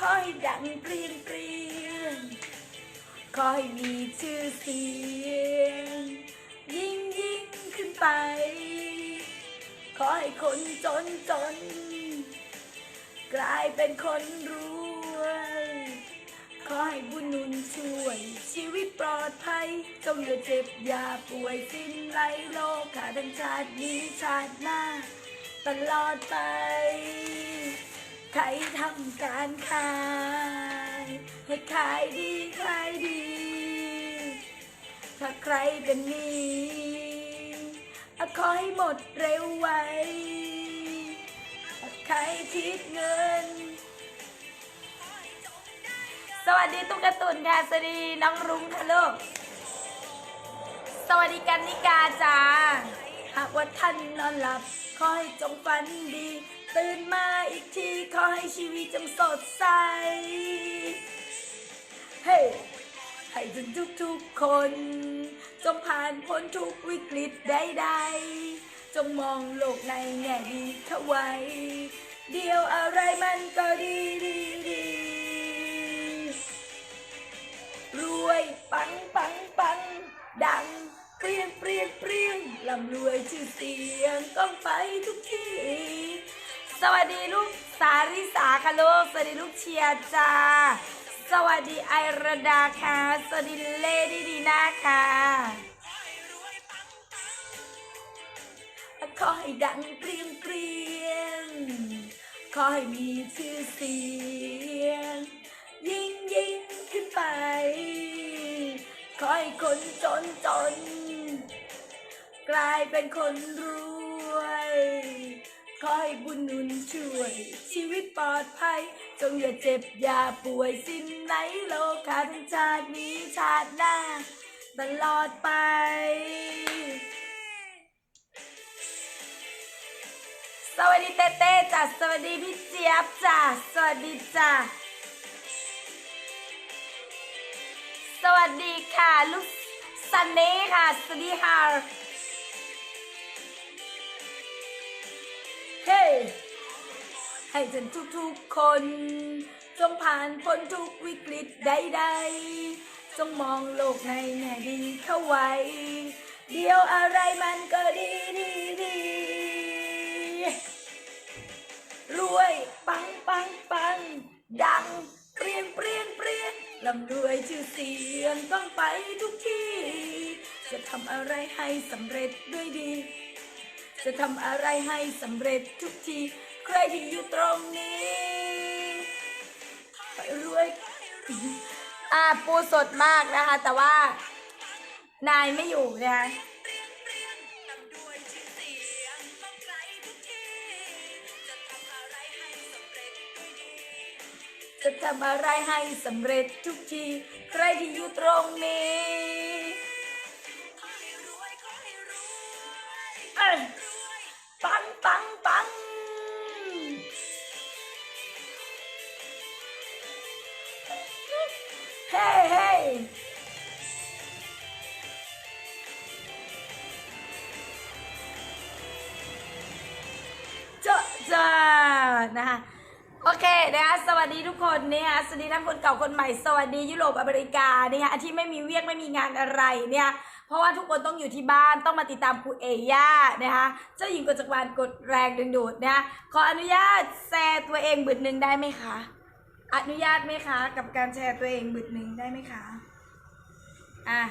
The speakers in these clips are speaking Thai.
ขอให้ดังเปรียงเปรียงขอให้มีชื่อเสียง ยิ่งยิ่งขึ้นไป ขอให้คนจนจน กลายเป็นคนรวย ขอให้บุญนุนช่วย ชีวิตปลอดภัย จงอย่าเจ็บอย่าป่วยสิ้นไรโลกขาดังชาตินี้ชาติหน้า ตลอดไป ใครทำการขาย ให้ขายดีขายดี ถ้าใครเป็นหนี้อะขอให้หมดเร็วไวใครคิดเงิน สวัสดีตุ๊กตุนค่ะสวัสดีน้องรุ้งค่ะลูก สวัสดีกันนิกาจ้าหากว่าท่านนอนหลับ ขอให้จงฝันดี ตื่นมาอีกทีขอให้ชีวิตจงสดใส เฮ้ให้จนทุกทุกๆคน จงผ่านพ้นทุกวิกฤตใดๆจงมองโลกในแง่ดีเข้าไว้ เดียวอะไรมันก็ดีดีดีรวยปังปังปัง ดังเปรี้ยงเปรี้ยงเปรี้ยงลำรวยชื่อเสียงต้องไปทุกที่ สวัสดีลูกสาริสาค่ะลูกสวัสดีลูกเชียร์จ้า สวัสดีไอระดาค่ะ สวัสดีเลดี้ดีนาค่ะขอให้ดังเปรียงเปรียงขอให้มีชื่อเสียง ยิ่งยิ่งขึ้นไป ขอให้คนจนจน กลายเป็นคนรวย ขอให้บุญหนุนช่วย ชีวิตปลอดภัย จงอย่าเจ็บอย่าป่วยสิ้นไหนโลกาทั้งชาตินี้ชาติหน้า ตลอดไป สวัสดีเต้เต้จ้ะสวัสดีพี่เจี๊ยบจ้ะสวัสดีจ้ะสวัสดีค่ะลูกซันนี่ค่ะสวัสดีค่ะ เฮ้ให้ฉันทุกๆคน จงผ่านพ้นทุกวิกฤตใดๆจงมองโลกในแง่ดีเข้าไว้ เดียวอะไรมันก็ดีดีดีรวยปังปังปัง ดังเปรี้ยงเปรี้ยงเปรี้ยงลำรวยชื่อเสียงต้องไปทุกที่ จะทำอะไรให้สำเร็จด้วยดี จะทำอะไรให้สำเร็จทุกที ใครที่อยู่ตรงนี้ ไปรวย อ่าปูสดมากนะคะ แต่ว่า นายไม่อยู่นะคะจะทำอะไรให้สำเร็จทุกที ใครที่อยู่ตรงนี้ ปังปังเฮ้เฮ้เจ้าจ้านะคะโอเคนะคะสวัสดีทุกคนเนี่ยสวัสดีทั้งคนเก่าคนใหม่สวัสดียุโรปอเมริกาเนี่ยที่ไม่มีเวียกไม่มีงานอะไรเนี่ย เพราะว่าทุกคนต้องอยู่ที่บ้านต้องมาติดตามครูเอย่านะคะเจ้าหญิงกฎจักรวาลกดแรงดึงดูดนะคะขออนุญาตแชร์ตัวเองบึดหนึ่งได้ไหมคะ อนุญาตไหมคะ กับการแชร์ตัวเองบึดหนึ่งได้ไหมคะอะ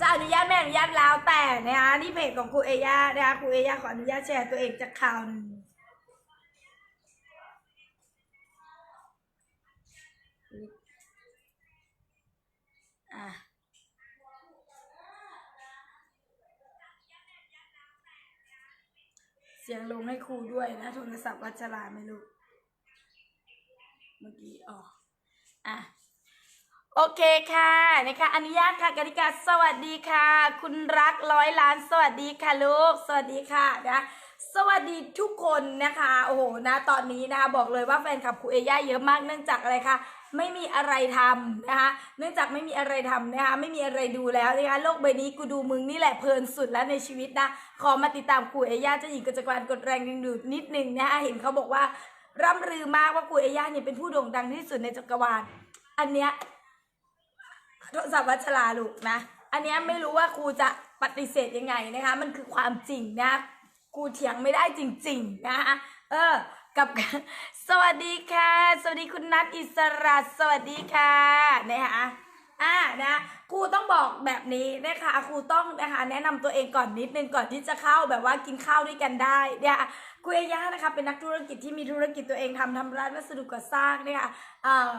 จะอนุญาตไม่อนุญาตแล้วแต่นะคะนี่เพจของครูเอย่านะคะครูเอย่าขออนุญาตแชร์ตัวเองจากข่าวหนึ่ง อะเสียงลงให้ครูด้วยนะ โทรศัพท์วัชราไม่รู้เมื่อกี้อ๋ออะโอเคค่ะนะคะอนุญาตค่ะกติกาสวัสดีค่ะ คุณรักร้อยล้านสวัสดีค่ะลูก สวัสดีค่ะนะสวัสดีทุกคนนะคะ โอ้โหนะตอนนี้นะคะบอกเลยว่าแฟนคลับครูเอย่าเยอะมากเนื่องจากอะไรคะ ไม่มีอะไรทำนะคะ เนื่องจากไม่มีอะไรทำนะคะ ไม่มีอะไรดูแล้วนะคะโลกใบนี้กูดูมึงนี่แหละเพลินสุดแล้วในชีวิตนะ ขอมาติดตามครูเอย่าเจ้าหญิงกจักรวาลกดแรงดึงดูดนิดนึงนะคะเห็นเขาบอกว่าร่ำลือมากว่าครูเอย่าเนี่ยเป็นผู้โด่งดังที่สุดในจักรวาล อันเนี้ยโทรศัพท์วัชราลูกนะ อันเนี้ยไม่รู้ว่าครูจะปฏิเสธยังไงนะคะ มันคือความจริงนะครูเถียงไม่ได้จริง ๆ นะคะเออ กับ สวัสดีค่ะ สวัสดีคุณนัทอิสระสวัสดีค่ะนะคะอ่านะครูต้องบอกแบบนี้นะคะครูต้องนะคะแนะนำตัวเองก่อนนิดนึงก่อนที่จะเข้าแบบว่ากินข้าวด้วยกันได้เนี่ยครูเอย่านะคะเป็นนักธุรกิจที่มีธุรกิจตัวเองทำทำร้านวัสดุก่อสร้างเนี่ยค่ะอ่า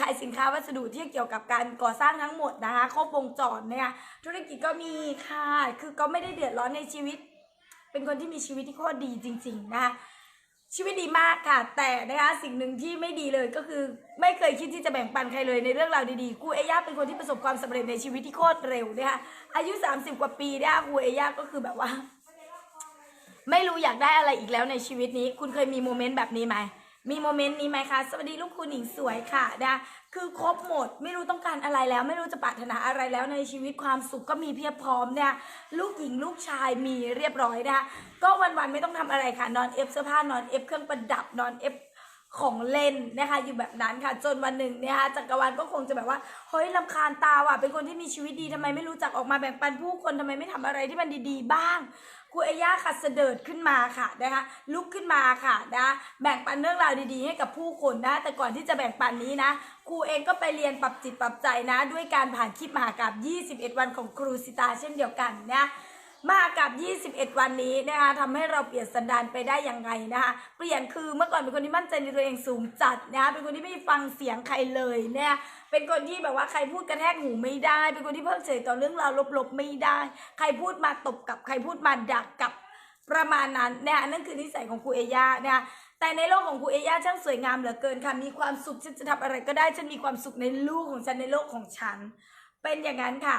ขายสินค้าวัสดุที่เกี่ยวกับการก่อสร้างทั้งหมดนะคะครบวงจรเนี่ยธุรกิจก็มีค่ะคือก็ไม่ได้เดือดร้อนในชีวิต เป็นคนที่มีชีวิตที่โคตรดีจริง ๆ นะคะ ชีวิตดีมากค่ะ แต่นะคะสิ่งหนึ่งที่ไม่ดีเลยก็คือ ไม่เคยคิดที่จะแบ่งปันใครเลยในเรื่องราวดีๆครูเอย่าเป็นคนที่ประสบความสำเร็จในชีวิตที่โคตรเร็วนะคะอายุ 30 กว่าปีเนี่ยครูเอย่าก็คือแบบว่า ไม่รู้อยากได้อะไรอีกแล้วในชีวิตนี้ คุณเคยมีโมเมนต์แบบนี้ไหม มีโมเมนต์นี้ไหมคะ สวัสดีลูกคุณหญิงสวยค่ะนะคือครบหมด ไม่รู้ต้องการอะไรแล้ว ไม่รู้จะปรารถนาอะไรแล้วในชีวิตความสุขก็มีเพียบพร้อมเนี่ย ลูกหญิงลูกชายมีเรียบร้อยนะคะก็วันๆไม่ต้องทำอะไรค่ะ นอนเอฟเสื้อผ้านอนเอฟเครื่องประดับนอนเอฟของเล่นนะคะอยู่แบบนั้นค่ะ จนวันหนึ่งเนี่ยค่ะจักรวาลก็คงจะแบบว่าเฮ้ยลำคาญตาว่ะเป็นคนที่มีชีวิตดีทำไมไม่รู้จักออกมาแบ่งปันผู้คนทำไมไม่ทำอะไรที่มันดีๆ บ้าง ครูเอย่าค่ะเสด็จขึ้นมาค่ะนะคะลุกขึ้นมาค่ะนะแบ่งปันเรื่องราวดีๆ ให้กับผู้คนนะแต่ก่อนที่จะแบ่งปันนี้นะครูเองก็ไปเรียนปรับจิตปรับใจนะ ด้วยการผ่านคลิปมหากราบ 21 วันของครูสิตาเช่นเดียวกันนะ มากับ 21 วันนี้นะคะทำให้เราเปลี่ยนสันดานไปได้ยังไงนะคะ เปลี่ยนคือเมื่อก่อนเป็นคนที่มั่นใจในตัวเองสูงจัดนะคะเป็นคนที่ไม่ฟังเสียงใครเลยเนี่ยเป็นคนที่แบบว่าใครพูดกระแทกหูไม่ได้ เป็นคนที่เพิกเฉยต่อเรื่องราวลบๆไม่ได้ ใครพูดมาตบกับใครพูดมาดักกับประมาณนั้นเนี่ยนั่นคือนิสัยของครูเอย่าเนี่ยแต่ในโลกของครูเอย่าช่างสวยงามเหลือเกินค่ะมีความสุขฉันจะทำอะไรก็ได้ฉันมีความสุขในลูกของฉันในโลกของฉัน เป็นอย่างนั้นค่ะ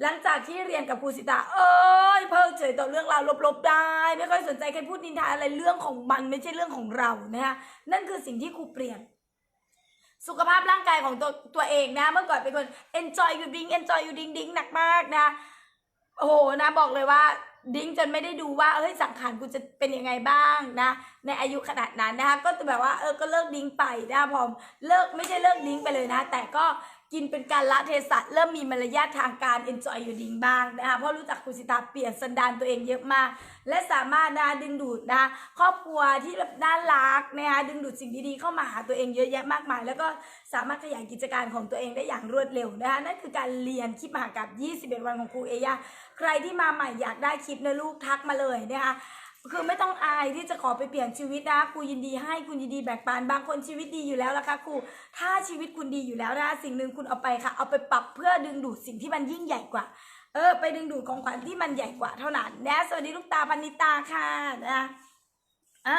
หลังจากที่เรียนกับครูสิตา เอ้ย เพิกเฉยต่อเรื่องราวลบๆได้ ไม่ค่อยสนใจใครพูดนินทาอะไรเรื่องของมันไม่ใช่เรื่องของเรานะคะนั่นคือสิ่งที่ครูเปลี่ยน สุขภาพร่างกายของตัวตัวเองนะ เมื่อก่อนเป็นคน enjoy you drink enjoy you drink ดิ้งหนักมากนะโอ้โหนะบอกเลยว่าดิ้งจนไม่ได้ดูว่าเฮ้ยสังขารกูจะเป็นยังไงบ้างนะ ในอายุขนาดนั้นนะคะก็จะแบบว่าเออก็เลิกดิ้งไปนะพอมเลิกไม่ใช่เลิกดิ้งไปเลยนะ แต่ก็ กินเป็นการละเทศะเริ่มมีมารยาททางการ enjoy อยู่ดิงบ้างนะคะเพราะรู้จักคุณสิตาเปลี่ยนสันดานตัวเองเยอะมาก และสามารถนะดึงดูดนะครอบครัวที่แบบน่ารักนะคะดึงดูดสิ่งดีๆเข้ามาหาตัวเองเยอะแยะมากมาย แล้วก็สามารถขยายกิจการของตัวเองได้อย่างรวดเร็วนะคะนั่นคือการเรียนคลิปมหากับ 21 วันของครูเอยาใครที่มาใหม่อยากได้คลิปนะลูกทักมาเลยนะคะ คือไม่ต้องอายที่จะขอไปเปลี่ยนชีวิตนะครูยินดีให้คุณยินดีแบ่งปันบางคนชีวิตดีอยู่แล้วละคะครูถ้าชีวิตคุณดีอยู่แล้วนะสิ่งหนึ่งคุณเอาไปค่ะ เอาไปปรับเพื่อดึงดูดสิ่งที่มันยิ่งใหญ่กว่า เออ ไปดึงดูดของขวัญที่มันใหญ่กว่าเท่านั้นนะสวัสดีลูกตาปณิตาค่ะนะอะ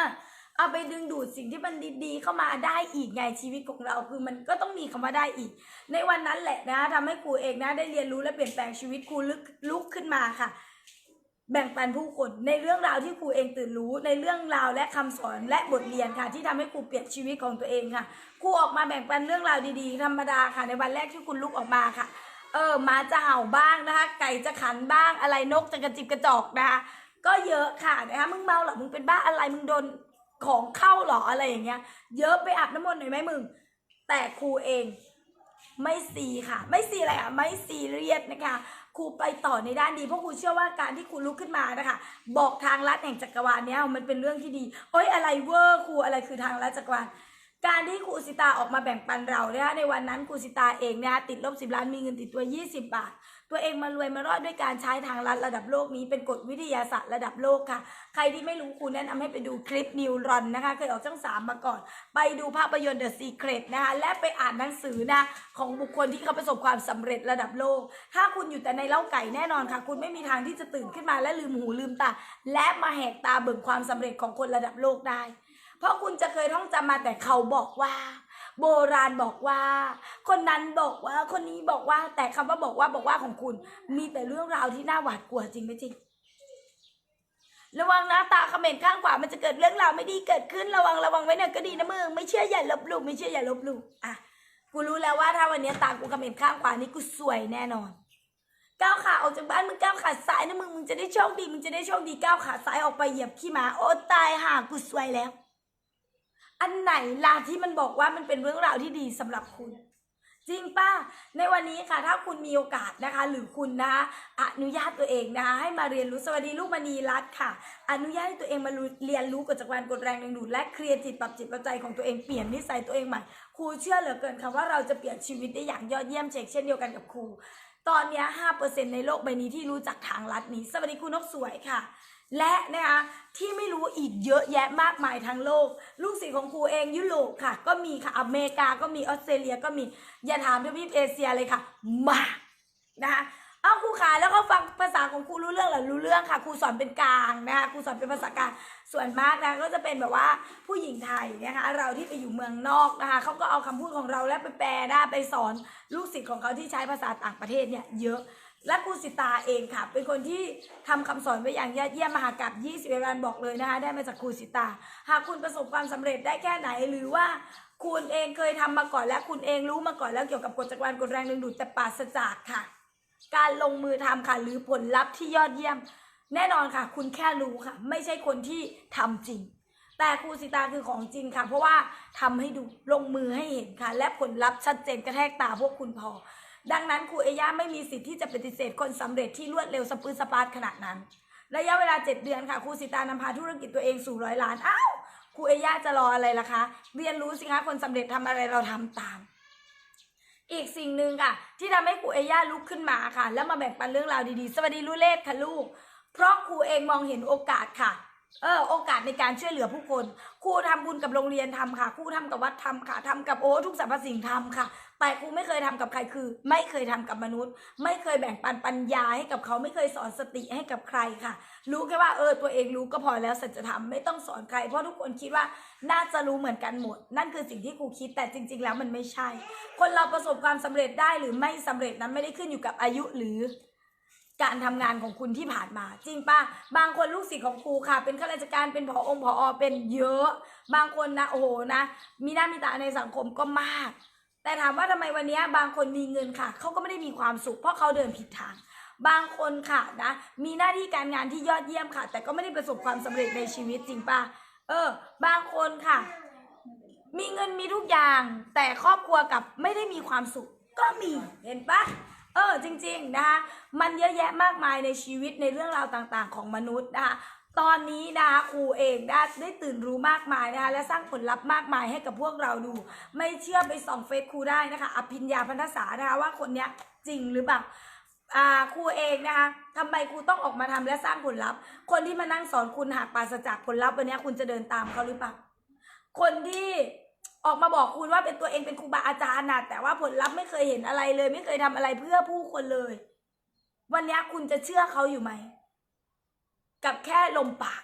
เอาไปดึงดูดสิ่งที่มันดีๆเข้ามาได้อีกไงชีวิตของเราคือมันก็ต้องมีคำว่าได้อีก ในวันนั้นแหละนะทำให้ครูเองนะได้เรียนรู้และเปลี่ยนแปลงชีวิตครูลุกลุกขึ้นมาค่ะ แบ่งปันผู้คนในเรื่องราวที่ครูเองตื่นรู้ในเรื่องราวและคำสอนและบทเรียนค่ะ ที่ทำให้ครูเปลี่ยนชีวิตของตัวเองค่ะครูออกมาแบ่งปันเรื่องราวดีๆ ธรรมดาค่ะ ในวันแรกที่คุณลุกออกมาค่ะ เออหมาจะเห่าบ้างนะคะ ไก่จะขันบ้างอะไรนกจะกระจิบกระจอกนะคะก็เยอะค่ะนะคะมึงเมาเหรอมึงเป็นบ้าอะไรมึงโดนของเข้าเหรออะไรอย่างเงี้ย เยอะไปอาบน้ำมนต์หน่อยไหมมึง แต่ครูเองไม่ซีค่ะ ไม่ซีอะไรอะ ไม่ซีเรียสนะคะ ครูไปต่อในด้านดีเพราะครูเชื่อว่าการที่ครูลุกขึ้นมานะคะบอกทางลัดแห่งจักรวาลเนี้ยมันเป็นเรื่องที่ดีโอ้ยอะไรเวอร์ครูอะไรคือทางลัดจักรวาลการที่ครูสิตาออกมาแบ่งปันเราเนี่ยในวันนั้นครูสิตาเองเนี่ยติดลบสิบล้านมีเงินติดตัว 20 บาท ตัวเองมารวยมารอดด้วยการใช้ทางลัดระดับโลกนี้เป็นกฎวิทยาศาสตร์ระดับโลกค่ะ ใครที่ไม่รู้ครูแนะนำให้ไปดูคลิปนิวรอนนะคะเคยออกช่องสามมาก่อน ไปดูภาพยนตร์ The Secret นะคะและไปอ่านหนังสือนะของบุคคลที่เขาประสบความสำเร็จระดับโลก ถ้าคุณอยู่แต่ในเล้าไก่แน่นอนค่ะ คุณไม่มีทางที่จะตื่นขึ้นมาและลืมหูลืมตาและมาแหกตาเบิ่งความสำเร็จของคนระดับโลกได้ เพราะคุณจะเคยท่องจำมาแต่เขาบอกว่า โบราณบอกว่า คนนั้นบอกว่า คนนี้บอกว่า แต่คำว่าบอกว่าบอกว่าของคุณ มีแต่เรื่องราวที่น่าหวาดกลัวจริงไหมจริง ระวังนะตาเขม่นข้างขวามันจะเกิดเรื่องราวไม่ดีเกิดขึ้นระวังระวังไว้หน่อยก็ดีนะมึงไม่เชื่ออย่าลบหลู่ไม่เชื่ออย่าลบหลู่อะกูรู้แล้วว่าถ้าวันนี้ตากูเขม่นข้างขวานี่กูสวยแน่นอนก้าวขาออกจากบ้านมึงก้าวขาซ้ายนะมึงมึงจะได้โชคดีมึงจะได้โชคดีก้าวขาซ้ายออกไปเหยียบขี้หมาโอ้ตายห่ากูสวยแล้ว อันไหนล่ะที่มันบอกว่ามันเป็นเรื่องราวที่ดีสำหรับคุณ จริงป้าในวันนี้ค่ะ ถ้าคุณมีโอกาสนะคะ หรือคุณนะคะอนุญาตตัวเองนะคะให้มาเรียนรู้สวัสดีลูกมณีรัตน์ค่ะ อนุญาตให้ตัวเองมาเรียนรู้กฎจักรวาลกฎแรงดึงดูดและเคลียร์จิตปรับจิตปรับใจของตัวเองเปลี่ยนนิสัยตัวเองใหม่ครูเชื่อเหลือเกินค่ะว่าเราจะเปลี่ยนชีวิตได้อย่างยอดเยี่ยมเชกเช่นเดียวกันกับครูตอนนี้ห้าเปอร์เซ็นในโลกใบนี้ที่รู้จักทางลัดนี้ สวัสดีคุณนกสวยค่ะ และนะคะที่ไม่รู้อีกเยอะแยะมากมายทั้งโลก ลูกศิษย์ของครูเองยุโรปค่ะ ก็มีค่ะอเมริกาก็มีออสเตรเลียก็มีอย่าถามทวีปเอเชียเลยค่ะ มานะคะเอาครูขาแล้วก็ฟังภาษาของครูรู้เรื่องหรือรู้เรื่องค่ะครูสอนเป็นกลางนะคะครูสอนเป็นภาษากลางส่วนมากนะก็จะเป็นแบบว่าผู้หญิงไทยนะคะเราที่ไปอยู่เมืองนอกนะคะเขาก็เอาคำพูดของเราแล้วไปแปลได้ไปสอนลูกศิษย์ของเขาที่ใช้ภาษาต่างประเทศเนี่ยเยอะ และครูสิตาเองค่ะ เป็นคนที่ทำคำสอนไว้อย่างยอดเยี่ยมมหากราบ20วันบอกเลยนะคะได้มาจากครูสิตา หากคุณประสบความสำเร็จได้แค่ไหนหรือว่าคุณเองเคยทำมาก่อนและคุณเองรู้มาก่อนแล้วเกี่ยวกับกฎจักรวาลกฎแรงดึงดูดแต่ปราศจากค่ะ การลงมือทำค่ะหรือผลลัพธ์ที่ยอดเยี่ยม แน่นอนค่ะ คุณแค่รู้ค่ะ ไม่ใช่คนที่ทำจริง แต่ครูสิตาคือของจริงค่ะ เพราะว่าทำให้ดูลงมือให้เห็นค่ะ และผลลัพธ์ชัดเจนกระแทกตาพวกคุณพอ ดังนั้นครูเอย่าไม่มีสิทธิ์ที่จะปฏิเสธคนสำเร็จที่รวดเร็วสปื้นสปาร์ตขนาดนั้น ระยะเวลา 7 เดือนค่ะครูสิตานำพาธุรกิจตัวเองสู่ร้อยล้านอ้าวครูเอย่าจะรออะไรล่ะคะ เรียนรู้สิคะคนสำเร็จทำอะไรเราทำตาม อีกสิ่งหนึ่งค่ะ ที่ทำให้ครูเอย่าลุกขึ้นมาค่ะ แล้วมาแบ่งปันเรื่องราวดีๆ สวัสดีลูเลศค่ะลูก เพราะครูเองมองเห็นโอกาสค่ะเออโอกาสในการช่วยเหลือผู้คน ครูทำบุญกับโรงเรียนทำค่ะ ครูทำกับวัดทำค่ะทำกับโอ้ทุกสรรพสิ่งทำค่ะ แต่ครูไม่เคยทำกับใครคือ ไม่เคยทำกับมนุษย์ ไม่เคยแบ่งปันปัญญาให้กับเขาไม่เคยสอนสติให้กับใครค่ะ รู้แค่ว่าเออตัวเองรู้ก็พอแล้วสัจธรรมไม่ต้องสอนใคร เพราะทุกคนคิดว่าน่าจะรู้เหมือนกันหมด นั่นคือสิ่งที่ครูคิดแต่จริง ๆ แล้วมันไม่ใช่ คนเราประสบความสำเร็จได้หรือไม่สำเร็จนั้นไม่ได้ขึ้นอยู่กับอายุหรือการทำงานของคุณที่ผ่านมา จริงป่ะบางคนลูกศิษย์ของครูค่ะ เป็นข้าราชการเป็นผอองค์ผอเป็นเยอะ บางคนนะโอ้โหนะ มีหน้ามีตาในสังคมก็มาก แต่ถามว่าทำไมวันนี้บางคนมีเงินค่ะเขาก็ไม่ได้มีความสุข เพราะเขาเดินผิดทาง บางคนค่ะนะมีหน้าที่การงานที่ยอดเยี่ยมค่ะ แต่ก็ไม่ได้ประสบความสำเร็จในชีวิตจริงป่ะเออ บางคนค่ะ มีเงินมีทุกอย่าง แต่ครอบครัวกับไม่ได้มีความสุข ก็มีเห็นปะเออจริงๆนะคะมันเยอะแยะมากมายในชีวิตในเรื่องราวต่างๆ ของมนุษย์นะคะ ตอนนี้นะคะครูเองได้ได้ตื่นรู้มากมายนะคะและสร้างผลลัพธ์มากมายให้กับพวกเราดู ไม่เชื่อไปส่องเฟซครูได้นะคะ อภิญญาพันธษานะคะว่าคนเนี้ยจริงหรือเปล่าอ่าครูเองนะคะทำไมครูต้องออกมาทำและสร้างผลลัพธ์ คนที่มานั่งสอนคุณหากปราศจากผลลัพธ์วันนี้คุณจะเดินตามเขาหรือเปล่าคนที่ออกมาบอกคุณว่าเป็นตัวเองเป็นครูบาอาจารย์นะแต่ว่าผลลัพธ์ไม่เคยเห็นอะไรเลย ไม่เคยทำอะไรเพื่อผู้คนเลย วันนี้คุณจะเชื่อเขาอยู่ไหม กับแค่ลมปาก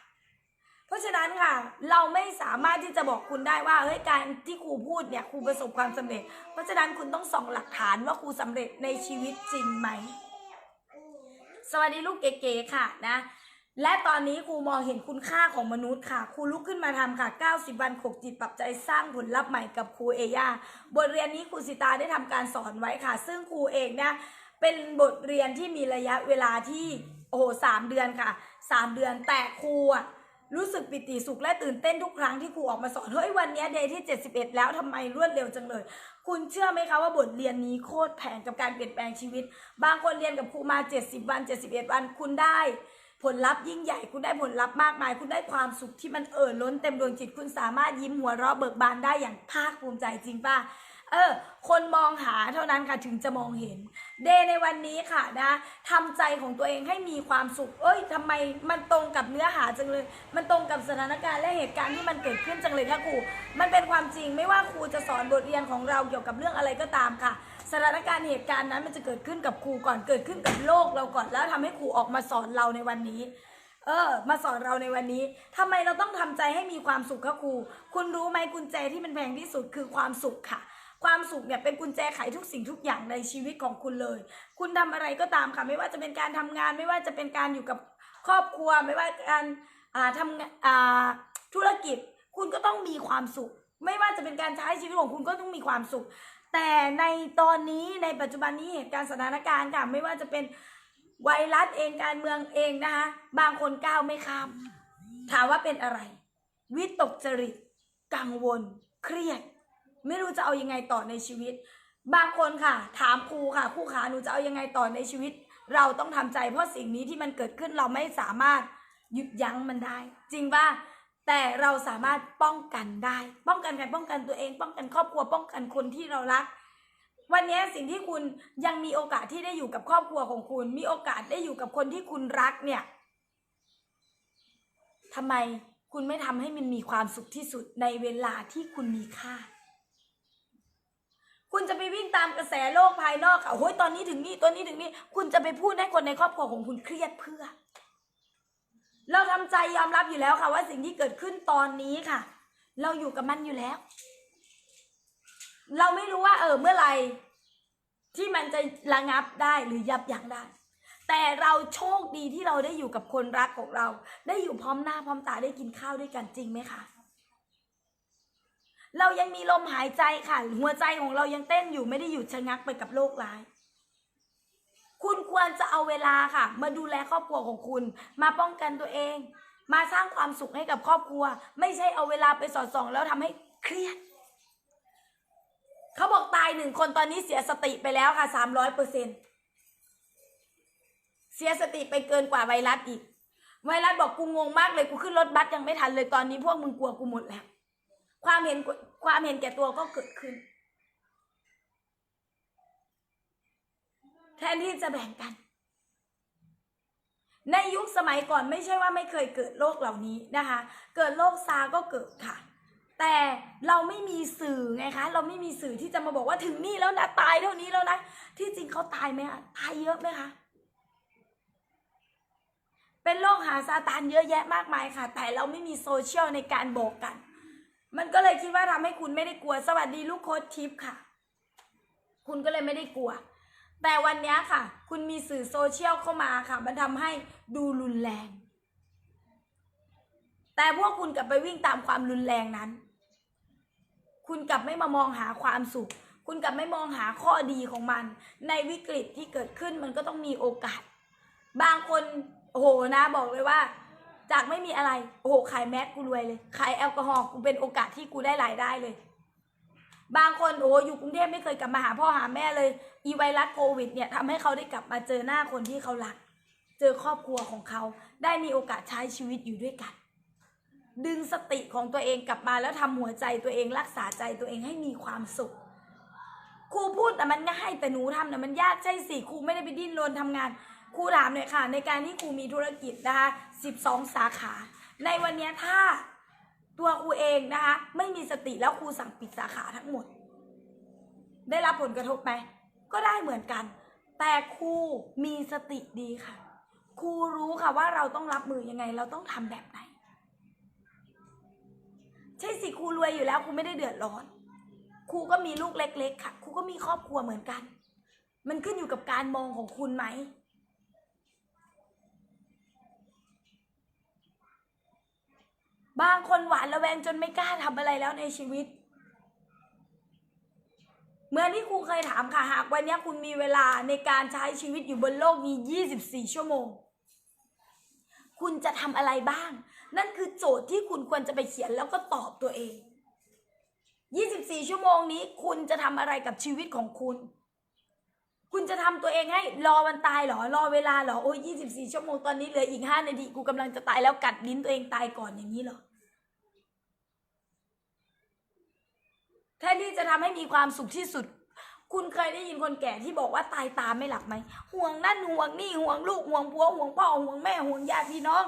เพราะฉะนั้นค่ะ เราไม่สามารถที่จะบอกคุณได้ว่าเฮ้ยการที่ครูพูดเนี่ยครูประสบความสำเร็จ เพราะฉะนั้นคุณต้องส่องหลักฐานว่าครูสำเร็จในชีวิตจริงไหม สวัสดีลูกเก๋ๆค่ะนะและตอนนี้ครูมองเห็นคุณค่าของมนุษย์ค่ะ ครูลุกขึ้นมาทำค่ะ 90 วันขกจิตปรับใจสร้างผลลัพธ์ใหม่กับครูเอย่า บทเรียนนี้ครูสิตาได้ทำการสอนไว้ค่ะ ซึ่งครูเองเนี่ยเป็นบทเรียนที่มีระยะเวลาที่ โอ้โสามเดือนค่ะสามเดือนแต่ครูอะรู้สึกปิติสุขและตื่นเต้นทุกครั้งที่ครูออกมาสอน เฮ้ยวันนี้เดย์ที่ 71 แล้วทำไมรวดเร็วจังเลย คุณเชื่อไหมคะว่าบทเรียนนี้โคตรแพงกับการเปลี่ยนแปลงชีวิต บางคนเรียนกับครูมา 70 วัน 71 วัน คุณได้ ผลลัพธ์ยิ่งใหญ่ คุณได้ผลลัพธ์มากมาย คุณได้ความสุขที่มันเอ่อล้นเต็มดวงจิต คุณสามารถยิ้มหัวเราะเบิกบานได้อย่างภาคภูมิใจจริงป่ะ เออ คนมองหาเท่านั้นค่ะถึงจะมองเห็น เดย์ในวันนี้ค่ะนะทำใจของตัวเองให้มีความสุข เอ้ยทำไมมันตรงกับเนื้อหาจังเลย มันตรงกับสถานการณ์และเหตุการณ์ที่มันเกิดขึ้นจังเลยค่ะครู มันเป็นความจริงไม่ว่าครูจะสอนบทเรียนของเราเกี่ยวกับเรื่องอะไรก็ตามค่ะสถานการณ์เหตุการณ์นั้นมันจะเกิดขึ้นกับครูก่อนเกิดขึ้นกับโลกเราก่อนแล้วทำให้ครูออกมาสอนเราในวันนี้ เออ มาสอนเราในวันนี้ทำไมเราต้องทำใจให้มีความสุขคะครู คุณรู้ไหมกุญแจที่มันแพงที่สุดคือความสุขค่ะ ความสุขเนี่ยเป็นกุญแจไขทุกสิ่งทุกอย่างในชีวิตของคุณเลย คุณทำอะไรก็ตามค่ะไม่ว่าจะเป็นการทำงาน ไม่ว่าจะเป็นการอยู่กับครอบครัว ไม่ว่าการทำงานธุรกิจ คุณก็ต้องมีความสุข ไม่ว่าจะเป็นการใช้ชีวิตของคุณก็ต้องมีความสุข แต่ในตอนนี้ในปัจจุบันนี้เหตุการณ์สถานการณ์ค่ะไม่ว่าจะเป็นไวรัสเองการเมืองเองนะคะบางคนก้าวไม่ข้าม ถามว่าเป็นอะไร วิตกจริต กังวล เครียด ไม่รู้จะเอายังไงต่อในชีวิต บางคนค่ะ ถามครูค่ะครูขาหนูจะเอายังไงต่อในชีวิต เราต้องทำใจเพราะสิ่งนี้ที่มันเกิดขึ้นเราไม่สามารถหยุดยั้งมันได้ จริงป่ะแต่เราสามารถป้องกันได้ ป้องกันใครป้องกันตัวเอง ป้องกันครอบครัวป้องกันคนที่เรารัก วันนี้สิ่งที่คุณยังมีโอกาสที่ได้อยู่กับครอบครัวของคุณ มีโอกาสได้อยู่กับคนที่คุณรักเนี่ยทำไมคุณไม่ทำให้มันมีความสุขที่สุดในเวลาที่คุณมีค่า จะไปวิ่งตามกระแสโลกภายนอกค่ะโอ้ยตอนนี้ถึงนี่ตอนนี้ถึงนี่คุณจะไปพูดให้คนในครอบครัวของคุณเครียดเพื่อ เราทำใจยอมรับอยู่แล้วค่ะ ว่าสิ่งที่เกิดขึ้นตอนนี้ค่ะ เราอยู่กับมันอยู่แล้ว เราไม่รู้ว่า เออเมื่อไหร่ที่มันจะระงับได้หรือยับยั้งได้ แต่เราโชคดีที่เราได้อยู่กับคนรักของเรา ได้อยู่พร้อมหน้าพร้อมตาได้กินข้าวด้วยกันจริงไหมคะ เรายังมีลมหายใจค่ะ หัวใจของเรายังเต้นอยู่ไม่ได้หยุดชะงักไปกับโรคร้าย คุณควรจะเอาเวลาค่ะ มาดูแลครอบครัวของคุณ มาป้องกันตัวเอง มาสร้างความสุขให้กับครอบครัว ไม่ใช่เอาเวลาไปสอดส่อง แล้วทำให้เครียดเขาบอกตายหนึ่งคนตอนนี้เสียสติไปแล้วค่ะสามร้อยเปอร์เซ็นเสียสติไปเกินกว่าไวรัสอีก ไวรัสบอกกูงงมากเลยกูขึ้นรถบัสยังไม่ทันเลยตอนนี้พวกมึงกลัวกูหมดแล้ว ความเห็นความเห็นแก่ตัวก็เกิดขึ้น แทนที่จะแบ่งกัน ในยุคสมัยก่อนไม่ใช่ว่าไม่เคยเกิดโรคเหล่านี้นะคะ เกิดโรคซาก็เกิดค่ะ แต่เราไม่มีสื่อไงคะ เราไม่มีสื่อที่จะมาบอกว่าถึงนี่แล้วนะตายเท่านี้แล้วนะ ที่จริงเขาตายไหมคะตายเยอะไหมคะเป็นโรคหาซาตานเยอะแยะมากมายค่ะ แต่เราไม่มีโซเชียลในการบอกกัน มันก็เลยคิดว่าทำให้คุณไม่ได้กลัว สวัสดีลูกโค้ชทิปค่ะ คุณก็เลยไม่ได้กลัว แต่วันนี้ค่ะ คุณมีสื่อโซเชียลเข้ามาค่ะ มันทำให้ดูรุนแรง แต่พวกคุณกลับไปวิ่งตามความรุนแรงนั้น คุณกลับไม่มามองหาความสุข คุณกลับไม่มองหาข้อดีของมัน ในวิกฤตที่เกิดขึ้นมันก็ต้องมีโอกาส บางคนโอ้โหนะบอกเลยว่า จากไม่มีอะไร โอ้โหขายแมสกูรวยเลย ขายแอลกอฮอล์กูเป็นโอกาสที่กูได้รายได้เลย บางคนโอ้อยู่กรุงเทพไม่เคยกลับมาหาพ่อหาแม่เลย อีไวรัสโควิดเนี่ยทำให้เขาได้กลับมาเจอหน้าคนที่เขารัก เจอครอบครัวของเขา ได้มีโอกาสใช้ชีวิตอยู่ด้วยกัน ดึงสติของตัวเองกลับมาแล้วทำหัวใจตัวเองรักษาใจตัวเองให้มีความสุขครูพูดแต่มันง่ายแต่หนูทำเนี่ยมันยากใช่สิครูไม่ได้ไปดิ้นรนทำงาน ครูถามหน่อยค่ะ ในการที่ครูมีธุรกิจนะคะ12 สาขา ในวันนี้ถ้าตัวครูเองนะคะ ไม่มีสติแล้วครูสั่งปิดสาขาทั้งหมด ได้รับผลกระทบไหมก็ได้เหมือนกัน แต่ครูมีสติดีค่ะครูรู้ค่ะว่าเราต้องรับมือยังไง เราต้องทำแบบไหน ใช่สิครูรวยอยู่แล้วครูไม่ได้เดือดร้อนครูก็มีลูกเล็ก ๆ ค่ะครูก็มีครอบครัวเหมือนกัน มันขึ้นอยู่กับการมองของคุณไหม บางคนหวานระแวงจนไม่กล้าทำอะไรแล้วในชีวิตเหมือนที่ครูเคยถามค่ะหากวันนี้คุณมีเวลาในการใช้ชีวิตอยู่บนโลกนี้ 24 ชั่วโมง คุณจะทำอะไรบ้าง นั่นคือโจทย์ที่คุณควรจะไปเขียนแล้วก็ตอบตัวเอง 24 ชั่วโมงนี้ คุณจะทำอะไรกับชีวิตของคุณคุณจะทำตัวเองให้รอวันตายเหรอ รอเวลาเหรอ โอ้ย24ชั่วโมงตอนนี้เหลืออีก5นาทีกูกำลังจะตายแล้วกัดลิ้นตัวเองตายก่อนอย่างนี้เหรอ แทนที่จะทำให้มีความสุขที่สุด คุณเคยได้ยินคนแก่ที่บอกว่าตายตามไม่หลับไหม ห่วงนั่นห่วงนี่ห่วงลูกห่วงผัวห่วงพ่อห่วงแม่ห่วงญาติพี่น้อง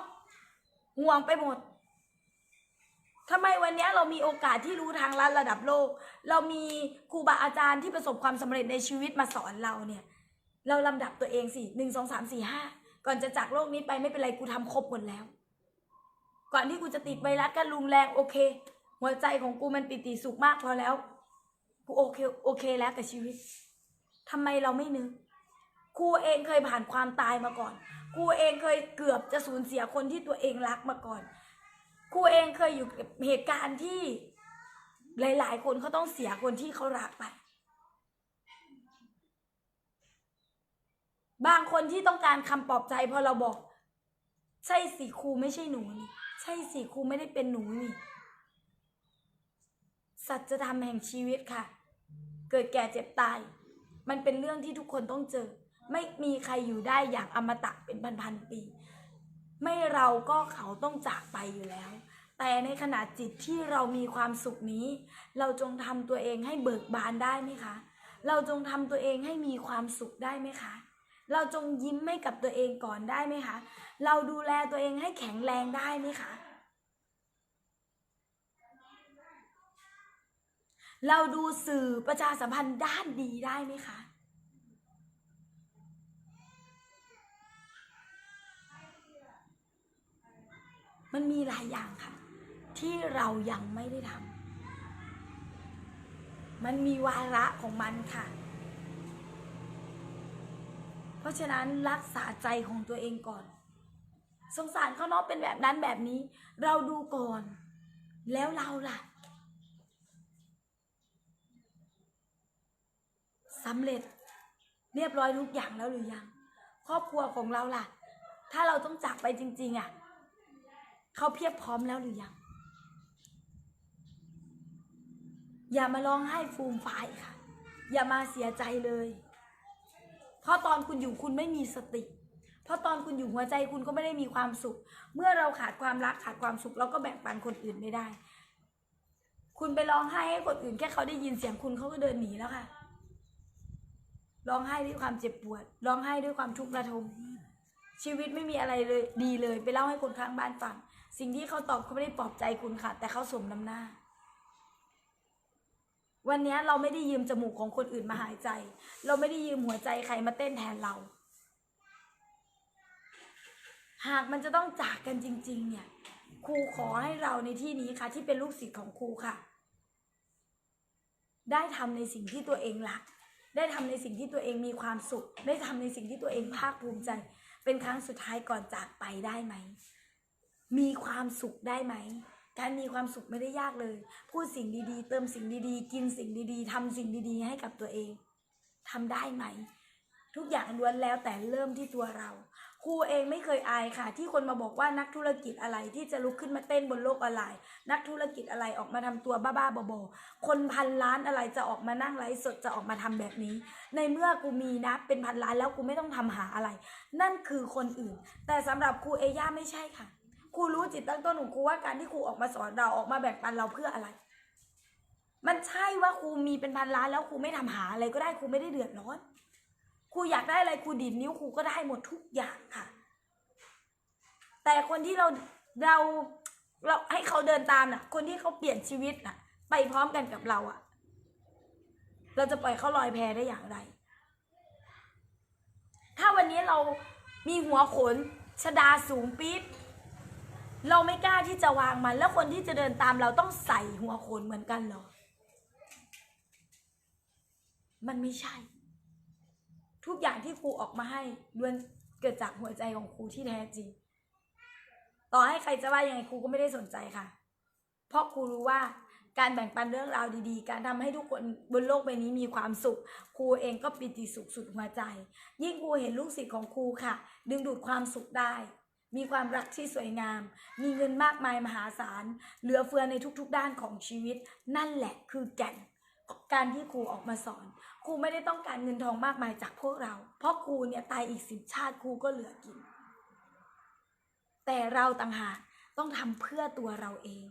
ห่วงไปหมดทำไมวันนี้เรามีโอกาสที่รู้ทางลัดระดับโลก เรามีครูบาอาจารย์ที่ประสบความสำเร็จในชีวิตมาสอนเราเนี่ย เราลำดับตัวเองสิหนึ่งสองสามสี่ห้าก่อนจะจากโลกนี้ไปไม่เป็นไรกูทำครบหมดแล้ว ก่อนที่กูจะติดไวรัสกันรุนแรงโอเค หัวใจของกูมันปิติสุขมากพอแล้ว กูโอเคโอเคแล้วกับชีวิตทำไมเราไม่นึกครูเองเคยผ่านความตายมาก่อนครูเองเคยเกือบจะสูญเสียคนที่ตัวเองรักมาก่อนครูเองเคยอยู่กับเหตุการณ์ที่หลาย ๆ คนเขาต้องเสียคนที่เขารักไป บางคนที่ต้องการคำปลอบใจพอเราบอก ใช่สิครูไม่ใช่หนูนี่ ใช่สิครูไม่ได้เป็นหนูนี่ สัจธรรมแห่งชีวิตค่ะ เกิดแก่เจ็บตาย มันเป็นเรื่องที่ทุกคนต้องเจอ ไม่มีใครอยู่ได้อย่างอมตะเป็นพันๆปี ไม่เราก็เขาต้องจากไปอยู่แล้ว แต่ในขณะจิตที่เรามีความสุขนี้ เราจงทำตัวเองให้เบิกบานได้ไหมคะ เราจงทำตัวเองให้มีความสุขได้ไหมคะเราจงยิ้มให้กับตัวเองก่อนได้ไหมคะ เราดูแลตัวเองให้แข็งแรงได้ไหมคะ เราดูสื่อประชาสัมพันธ์ด้านดีได้ไหมคะ มันมีหลายอย่างค่ะ ที่เรายังไม่ได้ทำมันมีวาระของมันค่ะ เพราะฉะนั้นรักษาใจของตัวเองก่อน สงสารเขาเนาะเป็นแบบนั้นแบบนี้ เราดูก่อน แล้วเราล่ะ สำเร็จ เรียบร้อยทุกอย่างแล้วหรือยัง ครอบครัวของเราล่ะ ถ้าเราต้องจากไปจริง ๆอะเขาเพียบพร้อมแล้วหรือยัง อย่ามาร้องไห้ฟูมฟายค่ะ อย่ามาเสียใจเลย เพราะตอนคุณอยู่คุณไม่มีสติ เพราะตอนคุณอยู่หัวใจคุณก็ไม่ได้มีความสุข เมื่อเราขาดความรักขาดความสุข เราก็แบ่งปันคนอื่นไม่ได้ คุณไปร้องไห้ให้คนอื่นแค่เขาได้ยินเสียงคุณเขาก็เดินหนีแล้วค่ะ ร้องไห้ด้วยความเจ็บปวด ร้องไห้ด้วยความทุกข์ระทม ชีวิตไม่มีอะไรเลยดีเลย ไปเล่าให้คนข้างบ้านฟัง สิ่งที่เขาตอบเขาไม่ได้ปลอบใจคุณค่ะ แต่เขาสมน้ำหน้า วันนี้เราไม่ได้ยืมจมูกของคนอื่นมาหายใจ เราไม่ได้ยืมหัวใจใครมาเต้นแทนเรา หากมันจะต้องจากกันจริง ๆ เนี่ย ครูขอให้เราในที่นี้ค่ะ ที่เป็นลูกศิษย์ของครูค่ะ ได้ทำในสิ่งที่ตัวเองรัก ได้ทำในสิ่งที่ตัวเองมีความสุข ได้ทำในสิ่งที่ตัวเองภาคภูมิใจ เป็นครั้งสุดท้ายก่อนจากไปได้ไหม มีความสุขได้ไหม การมีความสุขไม่ได้ยากเลย พูดสิ่งดีๆ เติมสิ่งดีๆ กินสิ่งดีๆทำสิ่งดีๆ ให้กับตัวเองทำได้ไหม ทุกอย่างล้วนแล้วแต่เริ่มที่ตัวเรา ครูเองไม่เคยอายค่ะ ที่คนมาบอกว่านักธุรกิจอะไรที่จะลุกขึ้นมาเต้นบนโลกออนไลน์ นักธุรกิจอะไรออกมาทำตัวบ้าๆบอๆคนพันล้านอะไรจะออกมานั่งไลฟ์สดจะออกมาทำแบบนี้ ในเมื่อกูมีนะ เป็นพันล้านแล้วกูไม่ต้องทำหาอะไร นั่นคือคนอื่น แต่สำหรับครูเอย่าไม่ใช่ค่ะครูรู้จิตตั้งต้นของครูว่าการที่ครูออกมาสอนเราออกมาแบ่งปันเราเพื่ออะไร มันใช่ว่าครูมีเป็นพันล้านแล้วครูไม่ทำหาอะไรก็ได้ครูไม่ได้เดือดร้อน ครูอยากได้อะไรครูดีดนิ้วครูก็ได้หมดทุกอย่างค่ะ แต่คนที่เราเราเราให้เขาเดินตามน่ะ คนที่เขาเปลี่ยนชีวิตน่ะ ไปพร้อมกันกับเราอะเราจะปล่อยเขาลอยแพได้อย่างไร ถ้าวันนี้เรามีหัวขนชดาสูงปี๊ดเราไม่กล้าที่จะวางมัน แล้วคนที่จะเดินตามเราต้องใส่หัวโขนเหมือนกันเหรอ มันไม่ใช่ ทุกอย่างที่ครูออกมาให้ล้วนเกิดจากหัวใจของครูที่แท้จริง ต่อให้ใครจะว่ายังไงครูก็ไม่ได้สนใจค่ะ เพราะครูรู้ว่าการแบ่งปันเรื่องราวดีๆ การทำให้ทุกคนบนโลกใบนี้มีความสุข ครูเองก็ปิติสุขสุดหัวใจ ยิ่งครูเห็นลูกศิษย์ของครูค่ะ ดึงดูดความสุขได้ มีความรักที่สวยงาม มีเงินมากมายมหาศาล เหลือเฟือในทุกๆด้านของชีวิต นั่นแหละคือแก่นการที่ครูออกมาสอน ครูไม่ได้ต้องการเงินทองมากมายจากพวกเรา เพราะครูเนี่ยตายอีกสิบชาติครูก็เหลือกิน แต่เราต่างหากต้องทำเพื่อตัวเราเอง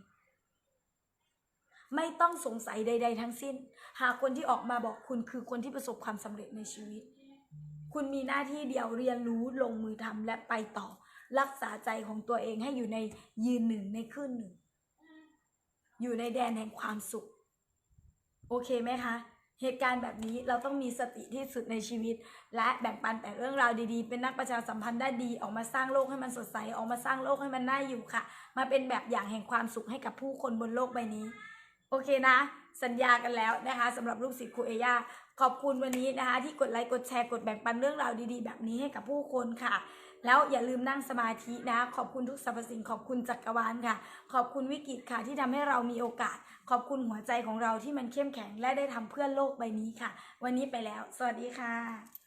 ไม่ต้องสงสัยใด ๆ ทั้งสิ้น หากคนที่ออกมาบอกคุณคือคนที่ประสบความสำเร็จในชีวิต คุณมีหน้าที่เดียวเรียนรู้ลงมือทำและไปต่อ รักษาใจของตัวเองให้อยู่ในยืนหนึ่งในขึ้นหนึ่ง อยู่ในแดนแห่งความสุข โอเคไหมคะ เหตุการณ์แบบนี้เราต้องมีสติที่สุดในชีวิต และแบ่งปันแต่เรื่องราวดีๆ เป็นนักประชาสัมพันธ์ได้ดีออกมาสร้างโลกให้มันสดใสออกมาสร้างโลกให้มันน่าอยู่ค่ะ มาเป็นแบบอย่างแห่งความสุขให้กับผู้คนบนโลกใบนี้ โอเคนะ สัญญากันแล้วนะคะสำหรับลูกศิษย์ครูเอย่าขอบคุณวันนี้นะคะ ที่กดไลค์กดแชร์กดแบ่งปันเรื่องราวดีๆ แบบนี้ให้กับผู้คนค่ะ แล้วอย่าลืมนั่งสมาธินะ ขอบคุณทุกสรรพสิ่งขอบคุณจักรวาลค่ะ ขอบคุณวิกฤตค่ะที่ทำให้เรามีโอกาส ขอบคุณหัวใจของเราที่มันเข้มแข็งและได้ทำเพื่อโลกใบนี้ค่ะ วันนี้ไปแล้ว สวัสดีค่ะ